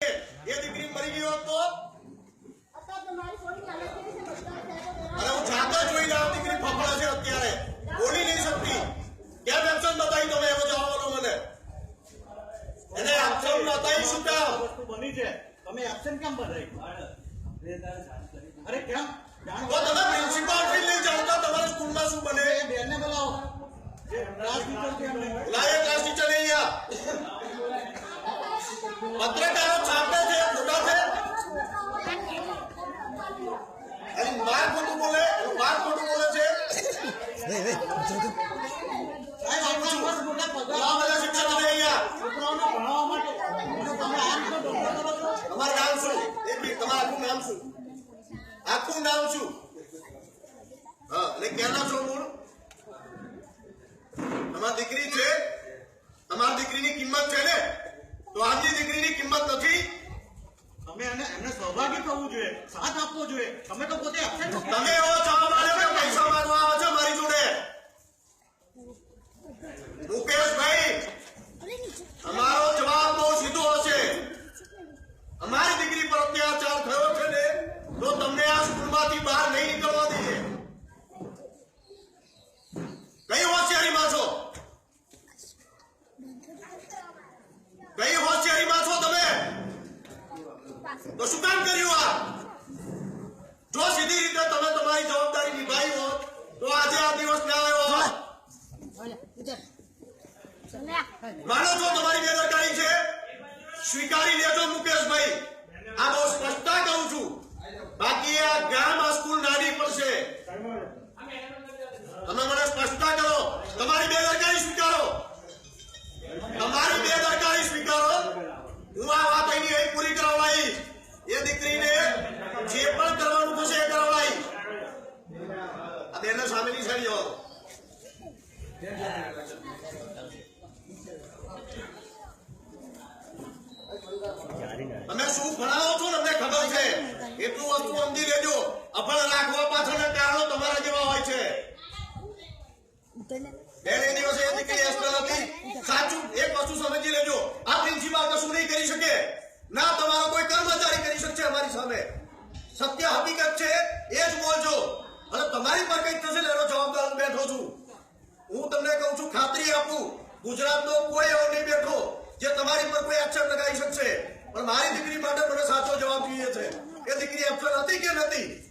એ દીકરી મરી ગઈ હોત તો? અરે હું જાતે જોઈ લઉં દીકરી ફફડા છે અત્યારે. બોલી નહીં શકતી. કેમ એક્શન બતાવી તમે? એવો જવાબ મને. એને એક્શન બતાવી શું કામ? વસ્તુ બની છે. તમે એબસેન્ટ કેમ બધાઈ અરે કેમ? તો તમે પ્રિન્સિપાલ તમારા સ્કૂલમાં શું બને? એ બેનને બોલાવો. જે ટીચર છે એમને લાયક ક્લાસ ટીચર નહીં અહીંયા પત્રકારો છાપે છે ખોટા છે અને માર ખોટું બોલે માર ખોટું બોલે છે સાહેબ આપણા બસ મોટા પગાર આ બધા શિક્ષકો છે અહીંયા છોકરાઓને ભણાવવા માટે તો તમે આ રીતે ધંધો કરો છો તમારું નામ શું એક મિનિટ તમારું આખું નામ હા ક્યાંના છો મૂળ તમારી દીકરી છે? તમારી દીકરીની કિંમત છે ને? તો આજની દીકરીની કિંમત નથી? તમે એને એમને સહભાગી થવું જોઈએ સાથ આપવો જોઈએ. તમે તો મુકેશભાઈ અમારો જવાબ બહુ સીધો હશે. અમારી દીકરી પર અત્યાચાર થયો છે ને, તો તમને આ સ્કૂલમાંથી બહાર નહીં નીકળવા દઈએ. કઈ હોશિયારીમાં છો? કઈ હોશિયારીમાં છો તમે? તો શું કામ કર્યું આ જો સીધી રીતે તમે તમારી જવાબદારી નિભાવી હોત તો આજે આ દિવસ ના આવ્યો હોત માનો છો તમારી બેદરકારી છે? સ્વીકારી લેજો મુકેશભાઈ. આ બહુ સ્પષ્ટતા કહું છું. બાકી આ ગામ, આ સ્કૂલ નાની પડશે તમે મને સ્પષ્ટતા કરો. તમારી બેદરકારી સ્વીકારો. તમારી બેદરકારી સ્વીકારો. હું આ વાત અહીંની અહીં પૂરી કરાવડાવીશ એ દીકરીને જે પણ કરવાનું થશે એ કરાવડાવીશ આ બેનને સામેની સાઈડ જવા દો. તમે શું ભણાવો છો ને અમને ખબર છે એટલું વસ્તુ સમજી લેજો. અફળ રાખવા પાછળના કારણો તમારા જેવા હોય છે. એ દિવસે એ દીકરી એસ્ટર હતી સાચું એક વસ્તુ સમજી લેજો. આ પ્રિન્સિપાલ કશું નહીં કરી શકે. ના તમારો કોઈ કર્મચારી કરી શકશે અમારી સામે. સત્ય હકીકત છે એ જ બોલજો. અને તમારી પર કઈ થશે ને એનો જવાબદાર બેઠો છું. હું તમને કહું છું ખાતરી આપું. ગુજરાતનો કોઈ એવો નહીં બેઠો જે તમારી પર કોઈ એક્શન લગાવી શકશે. પણ મારી દીકરી માટે મને સાચો જવાબ જોઈએ છે. એ દીકરી એક્શન હતી કે નથી?